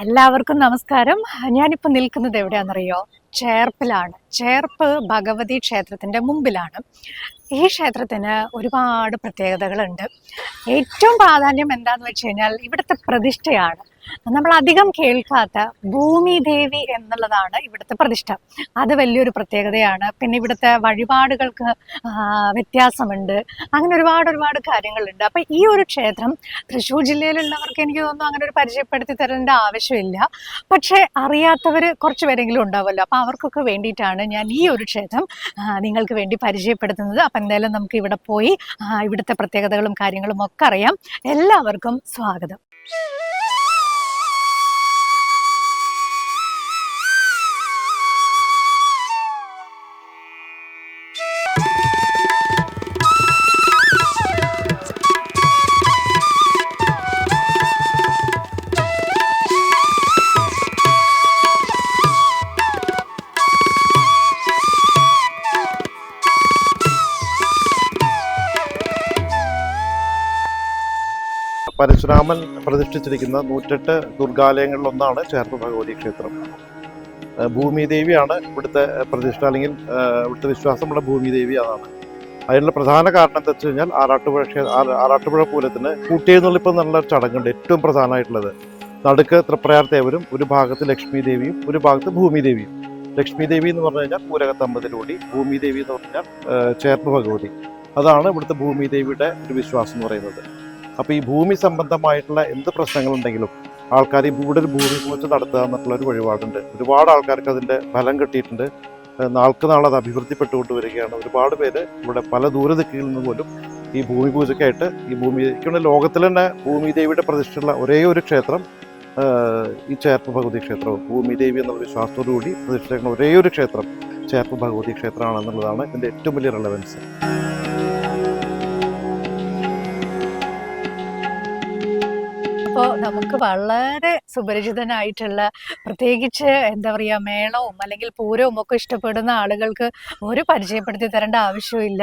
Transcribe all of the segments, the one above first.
എല്ലാവർക്കും നമസ്കാരം. ഞാനിപ്പോൾ നിൽക്കുന്നത് എവിടെയാണെന്നറിയോ? ചേർപ്പിലാണ്. ചേർപ്പ് ഭഗവതി ക്ഷേത്രത്തിന്റെ മുമ്പിലാണ്. ഈ ക്ഷേത്രത്തിന് ഒരുപാട് പ്രത്യേകതകളുണ്ട്. ഏറ്റവും പ്രാധാന്യം എന്താണെന്ന് വെച്ച് കഴിഞ്ഞാൽ ഇവിടുത്തെ പ്രതിഷ്ഠയാണ്. നമ്മൾ അധികം കേൾക്കാത്ത ഭൂമി ദേവി എന്നുള്ളതാണ് ഇവിടുത്തെ പ്രതിഷ്ഠ. അത് വലിയൊരു പ്രത്യേകതയാണ്. പിന്നെ ഇവിടുത്തെ വഴിപാടുകൾക്ക് വ്യത്യാസമുണ്ട്. അങ്ങനെ ഒരുപാട് ഒരുപാട് കാര്യങ്ങളുണ്ട്. അപ്പം ഈ ഒരു ക്ഷേത്രം തൃശ്ശൂർ ജില്ലയിലുള്ളവർക്ക് എനിക്ക് തോന്നുന്നു അങ്ങനെ ഒരു പരിചയപ്പെടുത്തി തരേണ്ട ആവശ്യമില്ല. പക്ഷേ അറിയാത്തവർ കുറച്ച് പേരെങ്കിലും ഉണ്ടാവുമല്ലോ. അപ്പം അവർക്കൊക്കെ വേണ്ടിയിട്ടാണ് ഞാൻ ഈ ഒരു ക്ഷേത്രം നിങ്ങൾക്ക് വേണ്ടി പരിചയപ്പെടുത്തുന്നത്. എന്തായാലും നമുക്ക് ഇവിടെ പോയി ഇവിടുത്തെ പ്രത്യേകതകളും കാര്യങ്ങളും ഒക്കെ അറിയാം. എല്ലാവർക്കും സ്വാഗതം. പരശുരാമൻ പ്രതിഷ്ഠിച്ചിരിക്കുന്ന നൂറ്റെട്ട് ദുർഗാലയങ്ങളിലൊന്നാണ് ചേർപ്പ് ഭഗവതി ക്ഷേത്രം. ഭൂമിദേവിയാണ് ഭൂമി ദേവിയാണ് ഇവിടുത്തെ പ്രതിഷ്ഠ അല്ലെങ്കിൽ ഇവിടുത്തെ വിശ്വാസമുള്ള ഭൂമി ദേവി അതാണ്. അതിനുള്ള പ്രധാന കാരണം എന്താ വെച്ച് കഴിഞ്ഞാൽ ആറാട്ടുപുഴ ആറാട്ടുപുഴ പൂരത്തിന് കൂട്ടിയെന്നുള്ളിപ്പ് നല്ല ഒരു ചടങ്ങുണ്ട് ഏറ്റവും പ്രധാനമായിട്ടുള്ളത്. നടുക്ക് തൃപ്രയാർ ദേവരും ഒരു ഭാഗത്ത് ലക്ഷ്മി ദേവിയും ഒരു ഭാഗത്ത് ഭൂമി ദേവിയും ലക്ഷ്മി ദേവി എന്ന് പറഞ്ഞു കഴിഞ്ഞാൽ പൂരകത്തമ്പതിലൂടി ഭൂമി ദേവി എന്ന് പറഞ്ഞാൽ ചേർപ്പ് ഭഗവതി. അതാണ് ഇവിടുത്തെ ഭൂമി ദേവിയുടെ ഒരു വിശ്വാസം എന്ന് പറയുന്നത്. അപ്പോൾ ഈ ഭൂമി സംബന്ധമായിട്ടുള്ള എന്ത് പ്രശ്നങ്ങളുണ്ടെങ്കിലും ആൾക്കാർ ഇവിടെ ഒരു ഭൂമി പൂജ നടത്തുക എന്നുള്ള ഒരു വഴിപാടുണ്ട്. ഒരുപാട് ആൾക്കാർക്ക് അതിന്റെ ഫലം കിട്ടിയിട്ടുണ്ട്. നാൾക്ക് നാൾ അത് അഭിവൃദ്ധിപ്പെട്ടുകൊണ്ട് വരികയാണ്. ഒരുപാട് പേര് ഇവിടെ പല ദൂരദിക്കിൽ നിന്ന് പോലും ഈ ഭൂമി പൂജയ്ക്കായിട്ട് ഈ ഭൂമി ലോകത്തിൽ തന്നെ ഭൂമി ദേവിയുടെ പ്രതിഷ്ഠയുള്ള ഒരേ ഒരു ക്ഷേത്രം ഈ ചേർപ്പ് ഭഗവതി ക്ഷേത്രവും. ഭൂമി ദേവി എന്നുള്ള വിശ്വാസത്തോടുകൂടി പ്രതിഷ്ഠിക്കുന്ന ഒരേ ഒരു ക്ഷേത്രം ചേർപ്പ് ഭഗവതി ക്ഷേത്രമാണെന്നുള്ളതാണ് ഇതിന്റെ ഏറ്റവും വലിയ റെലവൻസ് നമുക്ക് വളരെ സുപരിചിതനായിട്ടുള്ള പ്രത്യേകിച്ച് എന്താ പറയുക മേളവും അല്ലെങ്കിൽ പൂരവും ഒക്കെ ഇഷ്ടപ്പെടുന്ന ആളുകൾക്ക് ഒരു പരിചയപ്പെടുത്തി തരേണ്ട ആവശ്യമില്ല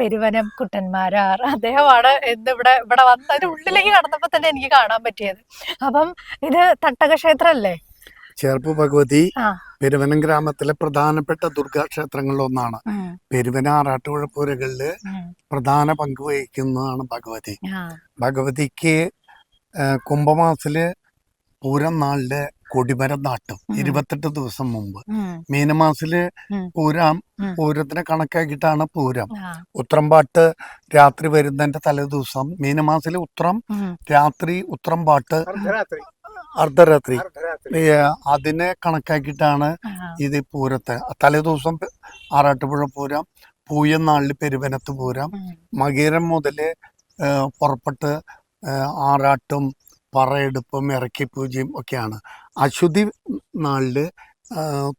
പെരുവനം കുട്ടന്മാരാർ. അദ്ദേഹമാണ് എന്ത് ഇവിടെ ഇവിടെ ഒരു ഉള്ളിലേക്ക് കടന്നപ്പോൾ തന്നെ എനിക്ക് കാണാൻ പറ്റിയത്. അപ്പം ഇത് തട്ടക ക്ഷേത്രമല്ലേ ചേർപ്പ് ഭഗവതി പെരുവനം ഗ്രാമത്തിലെ പ്രധാനപ്പെട്ട ദുർഗാ ക്ഷേത്രങ്ങളിൽ ഒന്നാണ്. പെരുവന ആറാട്ടുപുഴ പൂരകളിൽ പ്രധാന പങ്ക് വഹിക്കുന്നതാണ് ഭഗവതി. ഭഗവതിക്ക് കുംഭമാസത്തിൽ പൂരം നാളിൽ കൊടിമരം നാട്ടും. ഇരുപത്തെട്ട് ദിവസം മുമ്പ്. മീനമാസത്തിൽ. പൂരം പൂരത്തിനെ കണക്കാക്കിയിട്ടാണ് പൂരം. ഉത്രംപാട്ട് രാത്രി വരുന്നതിന്റെ തലേദിവസം മീനമാസിലെ ഉത്രം രാത്രി ഉത്രം പാട്ട് അർദ്ധരാത്രി. അതിനെ കണക്കാക്കിയിട്ടാണ് ഇത് പൂരത്തെ. തലേദിവസം ആറാട്ടുപുഴ പൂരം പൂയം നാളിൽ പെരുവനത്ത് പൂരം മകീരം മുതൽ പുറപ്പെട്ട് ആറാട്ടും പറയെടുപ്പും ഇറക്കിപ്പൂജയും ഒക്കെയാണ്. അശ്വതി നാളിൽ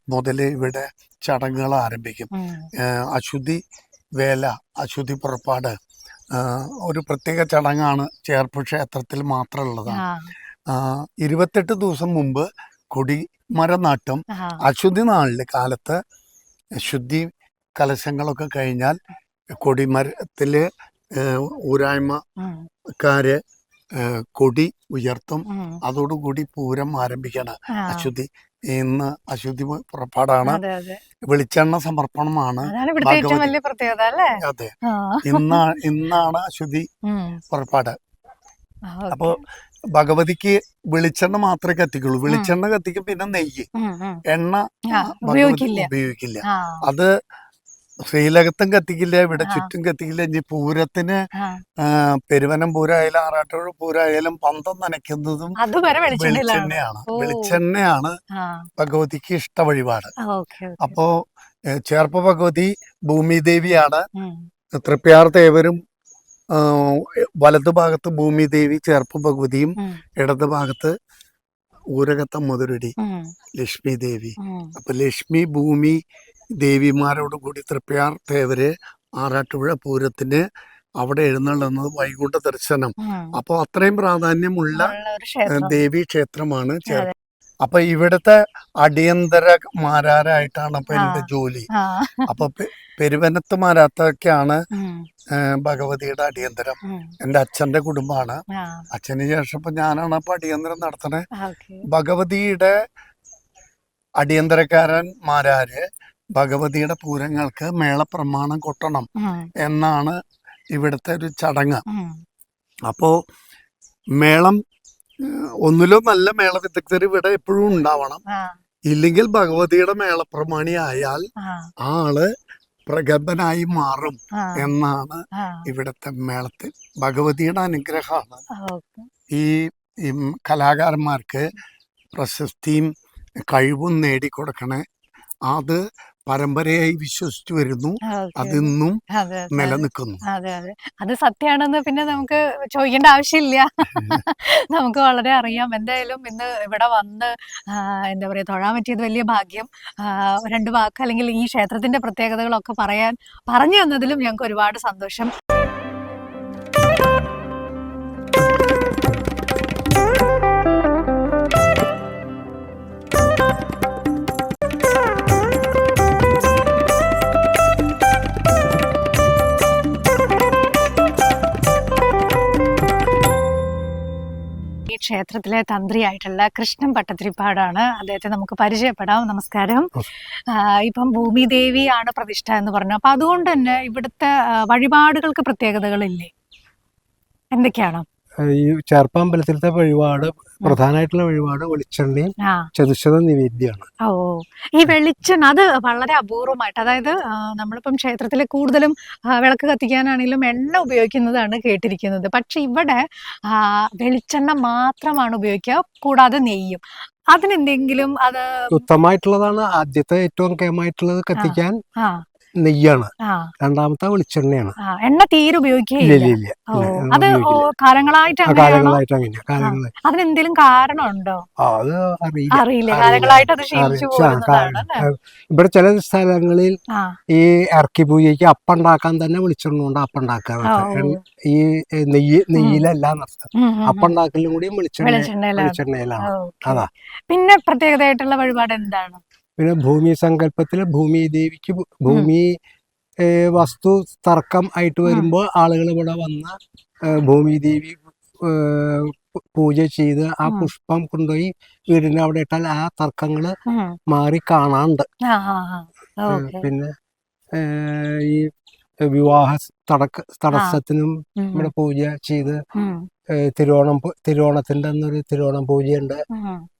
മുതൽ മുതൽ ഇവിടെ ചടങ്ങുകൾ ആരംഭിക്കും. അശുദ്ധി അശ്വതി വേല അശുദ്ധി പുറപ്പാട് ഒരു പ്രത്യേക ചടങ്ങാണ് ചേർപ്പ് ക്ഷേത്രത്തിൽ മാത്രമുള്ളതാണ്. ഇരുപത്തെട്ട് ദിവസം മുമ്പ് കൊടിമരം നാട്ടും അശുദ്ധി നാളിൽ കാലത്ത് ശുദ്ധി കലശങ്ങളൊക്കെ കഴിഞ്ഞാൽ കൊടിമരത്തിൽ ഊരായ്മക്കാര് കൊടി ഉയർത്തും. അതോടുകൂടി പൂരം ആരംഭിക്കണം. അശ്വതി. അശുദ്ധി ഇന്ന് അശുദ്ധി പുറപ്പാടാണ്. വെളിച്ചെണ്ണ സമർപ്പണമാണ്. അതെ. ഇന്നാ ഇന്നാണ് അശുദ്ധി പുറപ്പാട്. അപ്പോ ഭഗവതിക്ക് വെളിച്ചെണ്ണ മാത്രമേ കത്തിക്കുള്ളൂ. വെളിച്ചെണ്ണ കത്തിക്കും പിന്നെ നെയ്യ്. എണ്ണ ഉപയോഗിക്കില്ല. അത് ശ്രീലകത്തും കത്തിക്കില്ല ഇവിടെ ചുറ്റും കത്തിക്കില്ല. ഇനി പൂരത്തിന് പെരുവനം പൂരായാലും ആറാട്ടുപുഴ പൂരായാലും പന്തം നനയ്ക്കുന്നതും വെളിച്ചെണ്ണയാണ്. വെളിച്ചെണ്ണയാണ് ഭഗവതിക്ക് ഇഷ്ട വഴിപാട്. അപ്പോ ചേർപ്പ ഭഗവതി ഭൂമിദേവിയാണ്. തൃപ്യാർ ദേവരും ആ, വലതു ഭാഗത്ത് ഭൂമിദേവി ചേർപ്പ് ഭഗവതിയും ഉം, ഇടത് ഭാഗത്ത് ഊരകത്ത മുതലടി ലക്ഷ്മി ദേവി. അപ്പൊ ലക്ഷ്മി ഭൂമി ദേവിമാരോട് കൂടി തൃപ്പയാർ ദേവര് ആറാട്ടുപുഴ പൂരത്തിന് അവിടെ എഴുന്നള്ളുന്നത് വൈകുണ്ഠ ദർശനം. അപ്പോൾ അത്രയും പ്രാധാന്യമുള്ള ദേവി ക്ഷേത്രമാണ് ചേർ ഇവിടത്തെ അപ്പൊ ഇവിടുത്തെ അടിയന്തരമാരാരായിട്ടാണ് അപ്പൊ എന്റെ ജോലി. അപ്പൊ പെരുവനത്ത് മാരാത്തൊക്കെയാണ് ഭഗവതിയുടെ അടിയന്തരം. എന്റെ അച്ഛന്റെ കുടുംബമാണ്. അച്ഛന് ശേഷം ഇപ്പൊ ഞാനാണ് അപ്പൊ അടിയന്തരം നടത്തണേ. ഭഗവതിയുടെ ഭഗവതിയുടെ അടിയന്തരക്കാരന്മാരാര് ഭഗവതിയുടെ പൂരങ്ങൾക്ക് മേളപ്രമാണം കൊട്ടണം എന്നാണ് ഇവിടുത്തെ ഒരു ചടങ്ങ്. അപ്പോ മേളം ഒന്നിലോ നല്ല മേള വിദഗ്ധർ ഇവിടെ എപ്പോഴും ഉണ്ടാവണം. ഇല്ലെങ്കിൽ ഭഗവതിയുടെ മേളപ്രമാണി ആയാൽ ആൾ പ്രഗത്ഭനായി മാറും എന്നാണ് ഇവിടത്തെ മേളത്തിൽ ഭഗവതിയുടെ അനുഗ്രഹമാണ്. ഈ കലാകാരന്മാർക്ക് പ്രശസ്തിയും കഴിവും നേടിക്കൊടുക്കണേ. അത് പരമ്പരയായി വിശ്വസിച്ചു വരുന്നു. അതിന്നും അതെ അതെ. നിലനിൽക്കുന്നു. അതെ അതെ. അത് സത്യമാണെന്ന് പിന്നെ നമുക്ക് ചോദിക്കേണ്ട ആവശ്യമില്ല. നമുക്ക് വളരെ അറിയാം. എന്തായാലും ഇന്ന് ഇവിടെ വന്ന് എന്താ പറയാ തൊഴാൻ പറ്റിയത് വലിയ ഭാഗ്യം. രണ്ട് വാക്ക് അല്ലെങ്കിൽ ഈ ക്ഷേത്രത്തിന്റെ പ്രത്യേകതകളൊക്കെ പറയാൻ പറഞ്ഞു തന്നതിലും ഞങ്ങൾക്ക് ഒരുപാട് സന്തോഷം. ഈ ക്ഷേത്രത്തിലെ തന്ത്രിയായിട്ടുള്ള കൃഷ്ണൻ പട്ടത്തിരിപ്പാടാണ് അദ്ദേഹത്തെ നമുക്ക് പരിചയപ്പെടാം. നമസ്കാരം. ഇപ്പം ഭൂമിദേവി ഭൂമിദേവിയാണ് പ്രതിഷ്ഠ എന്ന് പറഞ്ഞു. അപ്പൊ അതുകൊണ്ട് തന്നെ ഇവിടുത്തെ വഴിപാടുകൾക്ക് പ്രത്യേകതകളില്ലേ? എന്തൊക്കെയാണ്? ഈ ചേർപ്പാമ്പലത്തിലത്തെ വഴിപാട് പ്രധാനമായിട്ടുള്ള വഴിപാട് വെളിച്ചെണ്ണയും ചതുശത നിവേദ്യമാണ്. ഓ ഈ വെളിച്ചെണ്ണ അത് വളരെ അപൂർവമായിട്ട് അതായത് നമ്മളിപ്പം ക്ഷേത്രത്തിൽ കൂടുതലും വിളക്ക് കത്തിക്കാനാണെങ്കിലും എണ്ണ ഉപയോഗിക്കുന്നതാണ് കേട്ടിരിക്കുന്നത്. പക്ഷെ ഇവിടെ വെളിച്ചെണ്ണ മാത്രമാണ് ഉപയോഗിക്കുക കൂടാതെ നെയ്യും. അതിനെന്തെങ്കിലും അത് ഉത്തമമായിട്ടുള്ളതാണ് ആദ്യത്തെ ഏറ്റവും കേമായിട്ടുള്ളത് കത്തിക്കാൻ. ആ. നെയ്യാണ്. രണ്ടാമത്തെ വെളിച്ചെണ്ണയാണ്. എണ്ണ തീരെ ഇല്ല, അത് ഉപയോഗിക്കില്ല. കാലങ്ങളായിട്ട് കാലങ്ങളായിട്ട് അങ്ങനെ കാലങ്ങളായി. അതിനെന്തെങ്കിലും കാരണമുണ്ടോ? അത് അറിയില്ല. കാലങ്ങളായിട്ട് അത് ഇവിടെ ചില സ്ഥലങ്ങളിൽ ഈ ഇറക്കി പൂജയ്ക്ക് അപ്പുണ്ടാക്കാൻ തന്നെ വെളിച്ചെണ്ണ കൊണ്ട് അപ്പം ആ, ഉണ്ടാക്കാറുണ്ട് ഓ. ഈ നെയ്യ് നെയ്യിലല്ല അപ്പുണ്ടാക്കലും. കൂടി വെളിച്ചെണ്ണ വെളിച്ചെണ്ണയിലാണ്. അതാ. പിന്നെ പ്രത്യേകതയായിട്ടുള്ള വഴിപാട് എന്താണ്? പിന്നെ ഭൂമി സങ്കല്പത്തിൽ ഭൂമി ദേവിക്ക് ഭൂമി വസ്തു തർക്കം ആയിട്ട് വരുമ്പോൾ ആളുകൾ ഇവിടെ വന്ന് ഭൂമി ദേവി പൂജ ചെയ്ത് ആ. പുഷ്പം കൊണ്ടുപോയി വീടിന് അവിടെ ഇട്ടാൽ ആ തർക്കങ്ങൾ. മാറി കാണാണ്ട് പിന്നെ ഈ വിവാഹ തടക്ക തടസ്സത്തിനും നമ്മുടെ ഇവിടെ പൂജ ചെയ്ത് തിരുവോണം തിരുവോണത്തിന്റെ അന്നൊരു തിരുവോണം പൂജയുണ്ട്.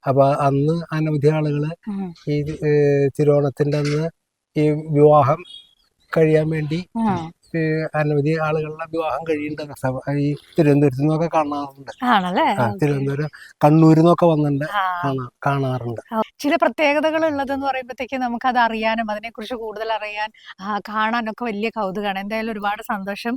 അപ്പൊ അന്ന് അനവധി ആളുകൾ ഈ തിരുവോണത്തിന്റെ അന്ന് ഈ വിവാഹം കഴിയാൻ വേണ്ടി അനവധി ആളുകളുടെ വിവാഹം കഴിയുന്നുണ്ട് ഈ തിരുവനന്തപുരത്ത് നിന്നൊക്കെ കാണാറുണ്ട്. ആണല്ലേ. തിരുവനന്തപുരം കണ്ണൂരിൽ നിന്നൊക്കെ വന്നിട്ടുണ്ട് കാണാറുണ്ട്. ചില പ്രത്യേകതകൾ ഉള്ളതെന്ന് പറയുമ്പോഴത്തേക്ക് നമുക്ക് അത് അറിയാനും അതിനെക്കുറിച്ച് കൂടുതൽ അറിയാൻ കാണാനൊക്കെ വലിയ കൗതുകമാണ് എന്തായാലും ഒരുപാട് സന്തോഷം.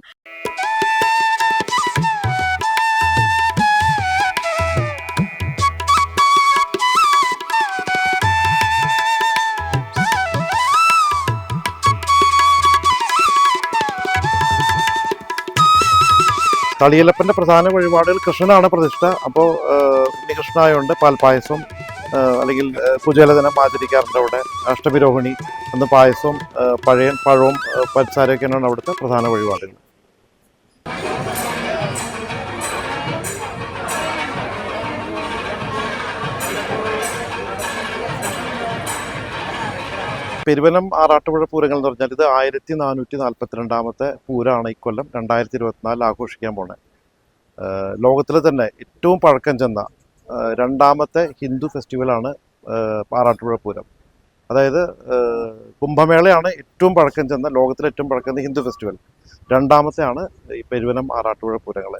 കളിയലപ്പന്റെ പ്രധാന വഴിപാടുകൾ കൃഷ്ണനാണ് പ്രതിഷ്ഠ. അപ്പോൾ ഉണ്ണികൃഷ്ണനായുണ്ട് പാൽപ്പായസം അല്ലെങ്കിൽ സുജലദിനം ആചരിക്കാറുണ്ട് അവിടെ. അഷ്ടമിരോഹിണി അന്ന് പായസവും പഴയൻ പഴയ പഴവും ആ, പഞ്ചസാരയൊക്കെയാണ് അവിടുത്തെ പ്രധാന വഴിപാടുകൾ. പെരുവനം ആറാട്ടുപുഴ പൂരങ്ങൾ എന്ന് പറഞ്ഞാൽ ഇത് ആയിരത്തി നാനൂറ്റി നാൽപ്പത്തിരണ്ടാമത്തെ പൂരമാണ് ഇക്കൊല്ലം രണ്ടായിരത്തി ഇരുപത്തിനാലിൽ ആഘോഷിക്കാൻ പോണേ. ലോകത്തിലെ തന്നെ ഏറ്റവും പഴക്കം ചെന്ന രണ്ടാമത്തെ ഹിന്ദു ഫെസ്റ്റിവലാണ് ആറാട്ടുപുഴ പൂരം. അതായത് കുംഭമേളയാണ് ഏറ്റവും പഴക്കം ചെന്ന ലോകത്തിലെ ഏറ്റവും പഴക്കം ചെന്ന ഹിന്ദു ഫെസ്റ്റിവൽ രണ്ടാമത്തെയാണ് ഈ പെരുവനം ആറാട്ടുപുഴ പൂരങ്ങൾ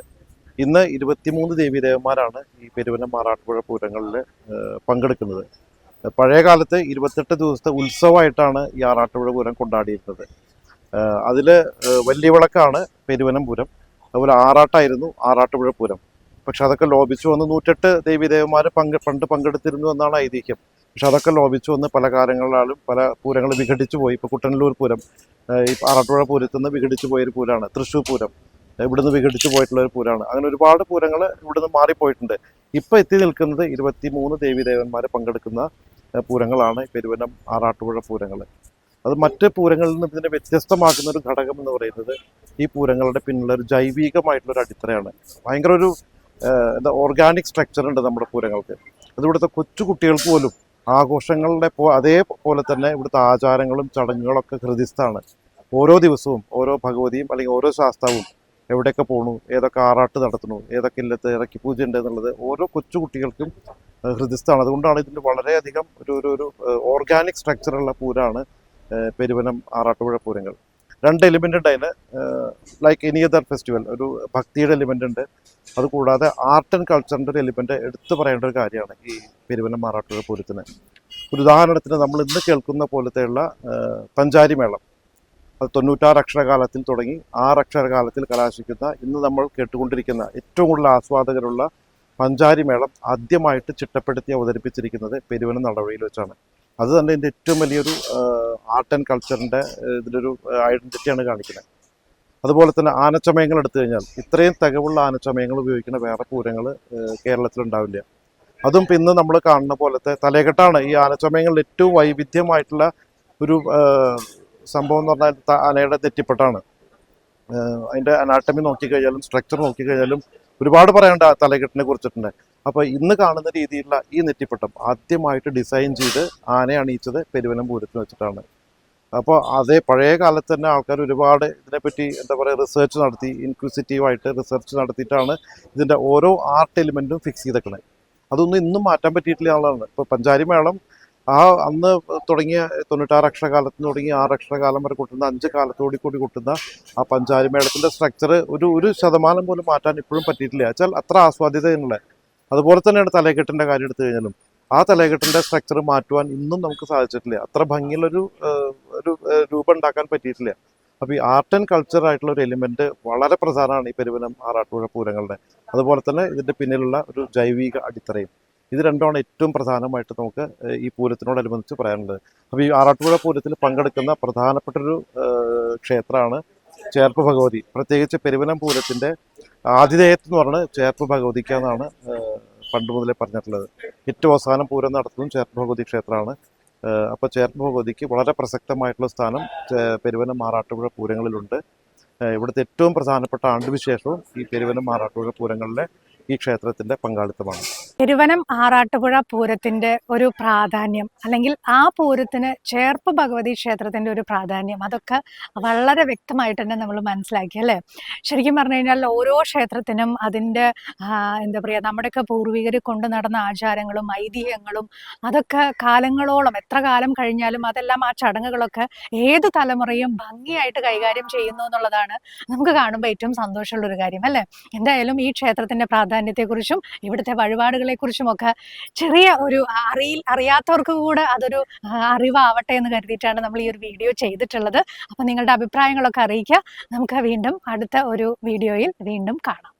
ഇന്ന് ഇരുപത്തിമൂന്ന് ദേവീദേവന്മാരാണ് ഈ പെരുവനം ആറാട്ടുപുഴ പൂരങ്ങളിൽ പങ്കെടുക്കുന്നത്. പഴയ കാലത്ത് ഇരുപത്തെട്ട് ദിവസത്തെ ഉത്സവമായിട്ടാണ് ഈ ആറാട്ടുപുഴ പൂരം കൊണ്ടാടിയിരുന്നത്. അതിൽ വലിയ വിളക്കാണ് പെരുവനം പൂരം അതുപോലെ ആറാട്ടായിരുന്നു ആറാട്ടുപുഴ പൂരം. പക്ഷെ അതൊക്കെ ലോപിച്ചു വന്ന് നൂറ്റെട്ട് ദേവീദേവന്മാർ പങ്ക് പണ്ട് പങ്കെടുത്തിരുന്നു എന്നാണ് ഐതിഹ്യം. പക്ഷെ അതൊക്കെ ലോപിച്ചു വന്ന് പല കാലങ്ങളിലാലും പല പൂരങ്ങൾ വിഘടിച്ചു പോയി. ഇപ്പോൾ കുട്ടനല്ലൂർ പൂരം ഈ ആറാട്ടുപുഴ പൂരത്തിൽ നിന്ന് വിഘടിച്ചു പോയൊരു പൂരമാണ്. തൃശ്ശൂർ പൂരം ഇവിടുന്ന് വിഘടിച്ചു പോയിട്ടുള്ള ഒരു പൂരമാണ്. അങ്ങനെ ഒരുപാട് പൂരങ്ങൾ ഇവിടുന്ന് മാറിപ്പോയിട്ടുണ്ട്. ഇപ്പം എത്തി നിൽക്കുന്നത് ഇരുപത്തി മൂന്ന് ദേവീദേവന്മാർ പങ്കെടുക്കുന്ന പൂരങ്ങളാണ്. പെരുവനം ആറാട്ടുപുഴ പൂരങ്ങൾ അത് മറ്റ് പൂരങ്ങളിൽ നിന്ന് ഇതിനെ വ്യത്യസ്തമാക്കുന്ന ഒരു ഘടകം എന്ന് പറയുന്നത് ഈ പൂരങ്ങളുടെ പിന്നിലുള്ള ഒരു ജൈവികമായിട്ടുള്ള ഒരു അടിത്തറയാണ്. ഭയങ്കര ഒരു എന്താ ഓർഗാനിക് സ്ട്രക്ചർ ഉണ്ട് നമ്മുടെ പൂരങ്ങൾക്ക്. അത് ഇവിടുത്തെ കൊച്ചു കുട്ടികൾക്ക് പോലും ആഘോഷങ്ങളുടെ പോ അതേപോലെ തന്നെ ഇവിടുത്തെ ആചാരങ്ങളും ചടങ്ങുകളൊക്കെ ഹൃദയസ്ഥാണ് ഓരോ ദിവസവും ഓരോ ഭഗവതിയും അല്ലെങ്കിൽ ഓരോ ശാസ്താവും എവിടെയൊക്കെ പോകണു ഏതൊക്കെ ആറാട്ട് നടത്തണു ഏതൊക്കെ ഇല്ലത്ത് ഇറക്കി പൂജ ഉണ്ട് എന്നുള്ളത് ഓരോ കൊച്ചു കുട്ടികൾക്കും ഏഹ്, അതുകൊണ്ടാണ് ഇതിന്റെ വളരെയധികം ഒരു ഒരു ഒരു ഓർഗാനിക് സ്ട്രക്ചറുള്ള പൂരാണ് പെരുവനം ആറാട്ടുപുഴ പൂരങ്ങൾ. രണ്ട് എലിമെന്റ് ഉണ്ട് അതിന് ലൈക്ക് എനി അതർ ഫെസ്റ്റിവൽ ഒരു ഭക്തിയുടെ എലിമെന്റ് ഉണ്ട്. അതുകൂടാതെ ആർട്ട് ആൻഡ് കൾച്ചറിന്റെ ഒരു എലിമെന്റ് എടുത്തു പറയേണ്ട ഒരു കാര്യമാണ് ഈ പെരുവനം ആറാട്ടുപുഴ പൂരത്തിന്. ഒരു ഉദാഹരണത്തിന് നമ്മൾ ഇന്ന് കേൾക്കുന്ന പോലത്തെയുള്ള പഞ്ചാരി മേളം. അത് തൊണ്ണൂറ്റാറ് അക്ഷരകാലത്തിൽ തുടങ്ങി ആറ് അക്ഷരകാലത്തിൽ കലാശിക്കുന്ന ഇന്ന് നമ്മൾ കേട്ടുകൊണ്ടിരിക്കുന്ന ഏറ്റവും കൂടുതൽ ആസ്വാദകരുള്ള പഞ്ചാരി മേളം ആദ്യമായിട്ട് ചിട്ടപ്പെടുത്തി അവതരിപ്പിച്ചിരിക്കുന്നത് പെരുവനം നടവഴിയിൽ വെച്ചാണ്. അത് തന്നെ ഇതിന്റെ ഏറ്റവും വലിയൊരു ആർട്ട് ആൻഡ് കൾച്ചറിന്റെ ഇതിലൊരു ഐഡന്റിറ്റിയാണ് കാണിക്കുന്നത്. അതുപോലെ തന്നെ ആനച്ചമയങ്ങൾ എടുത്തു കഴിഞ്ഞാൽ ഇത്രയും തികവുള്ള ആനച്ചമയങ്ങൾ ഉപയോഗിക്കുന്ന വേറെ പൂരങ്ങൾ കേരളത്തിലുണ്ടാവില്ല. അതും പിന്നെ നമ്മൾ കാണുന്ന പോലത്തെ തലകെട്ടാണ് ഈ ആനച്ചമയങ്ങളിൽ ഏറ്റവും വൈവിധ്യമായിട്ടുള്ള ഒരു സംഭവം എന്ന് പറഞ്ഞാൽ ത- ആനയുടെ അതിന്റെ അനാട്ടമി നോക്കിക്കഴിഞ്ഞാലും സ്ട്രക്ചർ നോക്കിക്കഴിഞ്ഞാലും ഒരുപാട് പറയേണ്ട തലകെട്ടിനെ കുറിച്ചിട്ടുണ്ട്. അപ്പോൾ ഇന്ന് കാണുന്ന രീതിയിലുള്ള ഈ നെറ്റിപ്പട്ടം ആദ്യമായിട്ട് ഡിസൈൻ ചെയ്ത് ആനയെ അണിയിച്ചത് പെരുവനം പൂരത്തിന് വെച്ചിട്ടാണ്. അപ്പോൾ അതേ പഴയ കാലത്ത് തന്നെ ആൾക്കാർ ഒരുപാട് ഇതിനെപ്പറ്റി എന്താ പറയുക റിസർച്ച് നടത്തി ഇൻക്വിസിറ്റീവായിട്ട് റിസർച്ച് നടത്തിയിട്ടാണ് ഇതിന്റെ ഓരോ ആർട്ട് എലിമെന്റും ഫിക്സ് ചെയ്തേക്കണേ. അതൊന്നും ഇന്നും മാറ്റാൻ പറ്റിയിട്ടില്ല എന്നുള്ളതാണ്. ഇപ്പോൾ പഞ്ചാരി മേളം ആ അന്ന് തുടങ്ങിയ തൊണ്ണൂറ്റാറ് അക്ഷരകാലത്ത് തുടങ്ങി ആറ് അക്ഷരകാലം വരെ കൊട്ടുന്ന അഞ്ച് കാലത്തോടി കൂടി കൊട്ടുന്ന ആ പഞ്ചാരി മേളത്തിന്റെ സ്ട്രക്ചർ ഒരു ഒരു ശതമാനം പോലും മാറ്റാൻ ഇപ്പോഴും പറ്റിയിട്ടില്ല. വെച്ചാൽ അത്ര ആസ്വാദ്യതയുള്ള അതുപോലെ തന്നെയാണ് തലേക്കെട്ടിന്റെ കാര്യം എടുത്തു കഴിഞ്ഞാലും ആ തലേക്കെട്ടിന്റെ സ്ട്രക്ചർ മാറ്റുവാൻ ഇന്നും നമുക്ക് സാധിച്ചിട്ടില്ല. അത്ര ഭംഗിയുള്ളൊരു ഒരു രൂപം ഉണ്ടാക്കാൻ പറ്റിയിട്ടില്ല. അപ്പോൾ ഈ ആർട്ട് ആൻഡ് കൾച്ചർ ആയിട്ടുള്ള ഒരു എലിമെന്റ് വളരെ പ്രധാനമാണ് ഈ പെരുവനം ആറാട്ടുപുഴ പൂരങ്ങളുടെ. അതുപോലെ തന്നെ ഇതിന്റെ പിന്നിലുള്ള ഒരു ജൈവിക അടിത്തറയും. ഇത് രണ്ടുമാണ് ഏറ്റവും പ്രധാനമായിട്ട് നമുക്ക് ഈ പൂരത്തിനോടനുബന്ധിച്ച് പറയാനുള്ളത്. അപ്പോൾ ഈ ആറാട്ടുപുഴ പൂരത്തിൽ പങ്കെടുക്കുന്ന പ്രധാനപ്പെട്ടൊരു ക്ഷേത്രമാണ് ചേർപ്പ് ഭഗവതി. പ്രത്യേകിച്ച് പെരുവനം പൂരത്തിന്റെ ആതിഥേയത്വം എന്ന് പറയുന്നത് ചേർപ്പ് ഭഗവതിക്കാന്നാണ് പണ്ട് മുതലേ പറഞ്ഞിട്ടുള്ളത്. ഏറ്റവും അവസാനം പൂരം നടത്തുന്നതും ചേർപ്പ് ഭഗവതി ക്ഷേത്രമാണ്. അപ്പോൾ ചേർപ്പ് ഭഗവതിക്ക് വളരെ പ്രസക്തമായിട്ടുള്ള സ്ഥാനം പെരുവനം മാറാട്ടുപുഴ പൂരങ്ങളിലുണ്ട്. ഇവിടുത്തെ ഏറ്റവും പ്രധാനപ്പെട്ട ആണ്ടുവിശേഷവും ഈ പെരുവനം മാറാട്ടുപുഴ പൂരങ്ങളിലെ ഈ ക്ഷേത്രത്തിന്റെ പങ്കാളിത്തമാണ്. തിരുവനം ആറാട്ടുപുഴ പൂരത്തിന്റെ ഒരു പ്രാധാന്യം അല്ലെങ്കിൽ ആ പൂരത്തിന് ചേർപ്പ് ഭഗവതി ക്ഷേത്രത്തിന്റെ ഒരു പ്രാധാന്യം അതൊക്കെ വളരെ വ്യക്തമായിട്ട് തന്നെ നമ്മൾ മനസ്സിലാക്കി അല്ലേ? ശരിക്കും പറഞ്ഞു കഴിഞ്ഞാൽ ഓരോ ക്ഷേത്രത്തിനും അതിന്റെ എന്താ പറയുക നമ്മുടെയൊക്കെ പൂർവികർ കൊണ്ടു നടന്ന ആചാരങ്ങളും ഐതിഹ്യങ്ങളും അതൊക്കെ കാലങ്ങളോളം എത്ര കാലം കഴിഞ്ഞാലും അതെല്ലാം ആ ചടങ്ങുകളൊക്കെ ഏത് തലമുറയും ഭംഗിയായിട്ട് കൈകാര്യം ചെയ്യുന്നു എന്നുള്ളതാണ് നമുക്ക് കാണുമ്പോൾ ഏറ്റവും സന്തോഷമുള്ള ഒരു കാര്യം അല്ലേ? എന്തായാലും ഈ ക്ഷേത്രത്തിന്റെ പ്രാധാന്യത്തെക്കുറിച്ചും ഇവിടുത്തെ വഴിപാടുകളെക്കുറിച്ചും ഒക്കെ ചെറിയ ഒരു അറിയിൽ അറിയാത്തവർക്ക് കൂടെ അതൊരു അറിവാവട്ടെ എന്ന് കരുതിയിട്ടാണ് നമ്മൾ ഈ ഒരു വീഡിയോ ചെയ്തിട്ടുള്ളത്. അപ്പം നിങ്ങളുടെ അഭിപ്രായങ്ങളൊക്കെ അറിയിക്കുക. നമുക്ക് വീണ്ടും അടുത്ത ഒരു വീഡിയോയിൽ വീണ്ടും കാണാം.